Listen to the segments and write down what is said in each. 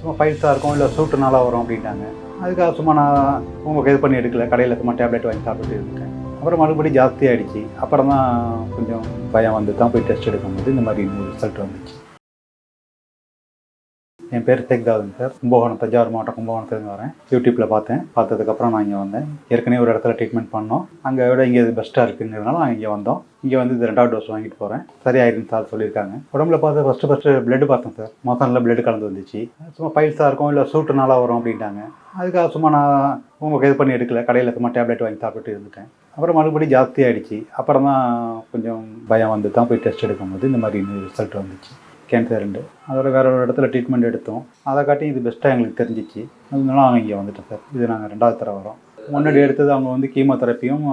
சும்மா பைல்ஸாக இருக்கும் இல்லை சூட்டு நல்லா வரும் அப்படின்ட்டாங்க. அதுக்காக சும்மா நான் உங்களுக்கு இது பண்ணி எடுக்கல. கடையில் சும்மா டேப்லெட் வாங்கி சாப்பிட்டு இருக்கேன் அப்புறம் மறுபடியும் ஜாஸ்தியாயிடுச்சு அப்புறம் தான் கொஞ்சம் பயம் வந்து தான் போய் டெஸ்ட் எடுக்கும்போது இந்த மாதிரி ரிசல்ட் வந்துச்சு. என் பேர் தெக்தாதுங்க சார். கும்பகோணம் தஞ்சாவூர் மாவட்டம் கும்பகோணத்துலேருந்து வரேன். யூடியூப்பில் பார்த்தேன். பார்த்ததுக்கப்புறம் நான் இங்கே வந்தேன். ஏற்கனவே ஒரு இடத்துல ட்ரீட்மெண்ட் பண்ணோம். அங்கே விட இங்கே இது பெஸ்ட்டாக இருக்குங்கிறதுனால நான் இங்கே வந்தோம். இங்கே வந்து இது ரெண்டாவது டோஸ் வாங்கிட்டு போகிறேன் சரியாயிருன்னு சார் சொல்லியிருக்காங்க. உடம்புல பார்த்து ஃபஸ்ட்டு ஃபஸ்ட்டு பிளட் பார்த்தேன் சார். மோசனில் பிளட் கலந்து வந்துச்சு. சும்மா பைல்ஸாக இருக்கும் இல்லை சூட்டு நல்லா வரும் அப்படின்ட்டாங்க. அதுக்காக சும்மா நான் உங்களுக்கு இது பண்ணி எடுக்கல. கடையில் சும்மா டேப்லெட் வாங்கி சாப்பிட்டு இருந்துட்டேன். அப்புறம் மறுபடியும் ஜாஸ்தி ஆயிடுச்சு. அப்புறம் தான் கொஞ்சம் பயம் வந்து தான் போய் டெஸ்ட் எடுக்கும்போது இந்த மாதிரி ரிசல்ட் வந்துச்சு. கேன்சர் அதோட வேற ஒரு இடத்துல ட்ரீட்மெண்ட் எடுத்தோம். அதை காட்டி இது பெஸ்ட்டாக எங்களுக்கு தெரிஞ்சிச்சு. அதனால நாங்கள் இங்கே வந்துட்டோம் சார் இது நாங்கள் ரெண்டாவது தடவை வரோம். முன்னாடி எடுத்தது அவங்க வந்து கீமோதெரப்பியும்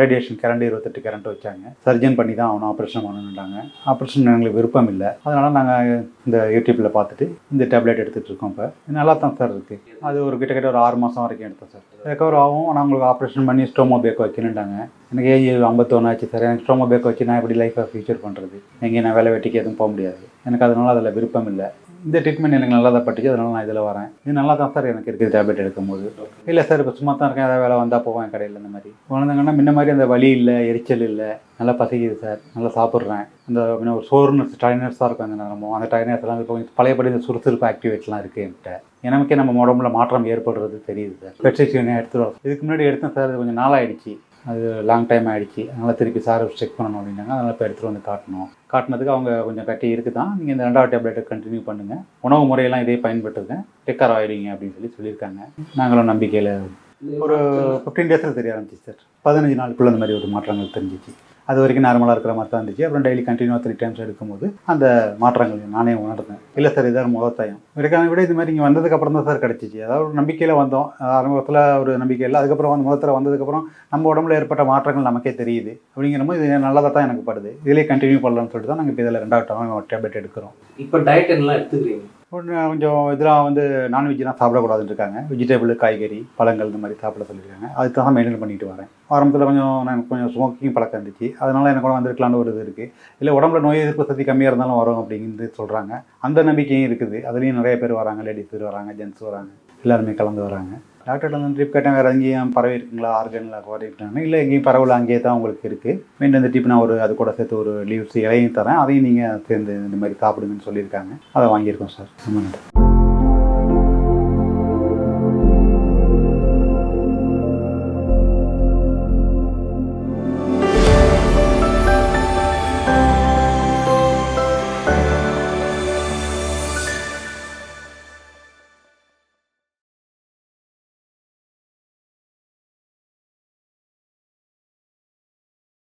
ரேடியேஷன் கரண்ட் இருபத்தெட்டு கரண்ட் வச்சாங்க. சர்ஜன் பண்ணி தான் அவனை ஆப்ரேஷன் பண்ணணுன்றாங்க ஆப்ரேஷன் எங்களுக்கு விருப்பம் இல்லை. அதனால் நாங்கள் இந்த யூடியூப்பில் பார்த்துட்டு இந்த டேப்லெட் எடுத்துகிட்டு இருக்கோம் இப்போ. நல்லா தான் சார் இருக்குது அது ஒரு கிட்டத்தட்ட ஒரு ஆறு மாதம் வரைக்கும் எடுத்தோம் சார் ரெக்கவர் ஆகும். ஆனால் உங்களுக்கு ஆப்ரேஷன் பண்ணி ஸ்டோமோ பேக் வைக்கணுன்றாங்க எனக்கு ஏஜ் ஐம்பத்தொன்று ஆச்சு சார் எனக்கு ஸ்டோமோ பேக் வச்சு நான் எப்படி லைஃப்பை ஃபியூச்சர் பண்ணுறது எங்கேயும் நான் வேலை வெட்டிக்கு எதுவும் போக முடியாது. எனக்கு அதனால அதில் விருப்பம் இல்லை. இந்த ட்ரீட்மெண்ட் எனக்கு நல்லா தான் பட்டுச்சு அதனால நான் இதில் வரேன். இது நல்லா தான் சார் எனக்கு இருக்குது டேப்லெட் எடுக்கும்போது. இல்லை சார் இப்போ சும்மா தான் இருக்கேன் ஏதாவது வேலை வந்தால் போவேன் கடையில் இந்த மாதிரி. குழந்தைங்கன்னா முன்ன மாதிரி அந்த வலி இல்லை எரிச்சல் இல்லை நல்லா பசிக்குது சார் நல்லா சாப்பிட்றேன். அந்த முன்ன ஒரு சோர்னஸ் டயர்னஸாக இருக்கும் அந்த நேரமும் அந்த டயர்னஸ் எல்லாம் இப்போ பழையபடி இந்த சுறுசுறுப்பு ஆக்டிவேட்லாம் இருக்குது என்கிட்ட. எனக்கே நம்ம உடம்புல மாற்றம் ஏற்படுறது தெரியுது சார் பெட்ஷீட் எடுத்துகிட்டு இதுக்கு முன்னாடி எடுத்தேன் சார் இது கொஞ்சம் நாளாகிடுச்சு அது லாங் டைம் ஆகிடுச்சு அதனால் திருப்பி சார் செக் பண்ணணும் அப்படின்னாங்க. அதனால் இப்போ எடுத்துகிட்டு வந்து காட்டணும். காட்டினதுக்கு அவங்க கொஞ்சம் கட்டி இருக்குது தான் நீங்கள் இந்த ரெண்டாவது டேப்லெட்டை கண்டினியூ பண்ணுங்கள் உணவு முறையெல்லாம் இதே பயன்பட்டுருக்கேன் டெக்கர் ஆகிடுங்க அப்படின்னு சொல்லி சொல்லியிருக்காங்க. நாங்களும் நம்பிக்கையில் ஒரு ஃபிஃப்டீன் டேஸில் தெரிய ஆரம்பிச்சு சார் பதினஞ்சு நாளுக்குள்ள அந்த மாதிரி ஒரு மாற்றங்கள் தெரிஞ்சிச்சு. அது வரைக்கும் நார்மலாக இருக்கிற மாதிரி தான் இருந்துச்சு. அப்புறம் டெய்லி கண்டினியூவாக த்ரீ டைம்ஸ் எடுக்கும்போது அந்த மாற்றங்கள் நானே உணர்ந்தேன். இல்லை சார் இதான் முகத்தாயம். இதுக்கான விட இது மாதிரி இங்கே வந்ததுக்கப்புறம் தான் சார் கிடச்சிச்சு. அதாவது ஒரு நம்பிக்கையில் வந்தோம். ஆரம்பத்தில் ஒரு நம்பிக்கை இல்லை. அதுக்கப்புறம் வந்து முகத்தில் வந்ததுக்கப்புறம் நம்ம உடம்புல ஏற்பட்ட மாற்றங்கள் நமக்கே தெரியுது. அப்படிங்கிற போது இது நல்லதாக தான் எனக்கு படுது. இதிலே கண்டினியூ பண்ணலாம்னு சொல்லிட்டு தான் நாங்கள் இப்போ இதில் ரெண்டாவது டேப்லெட் எடுக்கிறோம். இப்போ டயட் எல்லாம் எடுத்துக்கிறீங்க? கொஞ்சம் இதெல்லாம் வந்து நான்வெஜ்லாம் சாப்பிடக்கூடாதுன்னு இருக்காங்க. வெஜிடபிள் காய்கறி பழங்கள் இந்த மாதிரி சாப்பிட சொல்லியிருக்காங்க. அதுக்கு தான் மெயின்டைன் பண்ணிட்டு வரேன். ஆரம்பத்தில் கொஞ்சம் நான் கொஞ்சம் ஸ்மோக்கிங் பழக்கம் இருந்துச்சு. அதனால் எனக்கு கூட வந்துருக்கலான்னு ஒரு இது இருக்குது இல்லை உடம்புல நோய் எதிர்ப்பு சக்தி கம்மியாக இருந்தாலும் வரும் அப்படிங்கிறது சொல்கிறாங்க அந்த நம்பிக்கையும் இருக்குது. அதுலேயும் நிறைய பேர் வராங்க. லேடிஸ் பேர் வராங்க. ஜென்ட்ஸ் வராங்க. எல்லாருமே கலந்து வராங்க. டாக்டர்கிட்ட வந்து ட்ரிப் கேட்டேன் வேறு எங்கேயும் பறவை இருக்குங்களா? ஆர்கனில் குறையிட்டாங்க இல்லை எங்கேயும் பரவல அங்கேயே தான் உங்களுக்கு இருக்குது மீண்டும் இந்த டிப் நான் ஒரு அது கூட சேர்த்து ஒரு லீவ்ஸ் இலையும் தரேன். அதையும் நீங்கள் சேர்ந்து இந்த மாதிரி சாப்பிடுங்கன்னு சொல்லியிருக்காங்க. அதை வாங்கியிருக்கோம் சார் ரொம்ப நன்றி.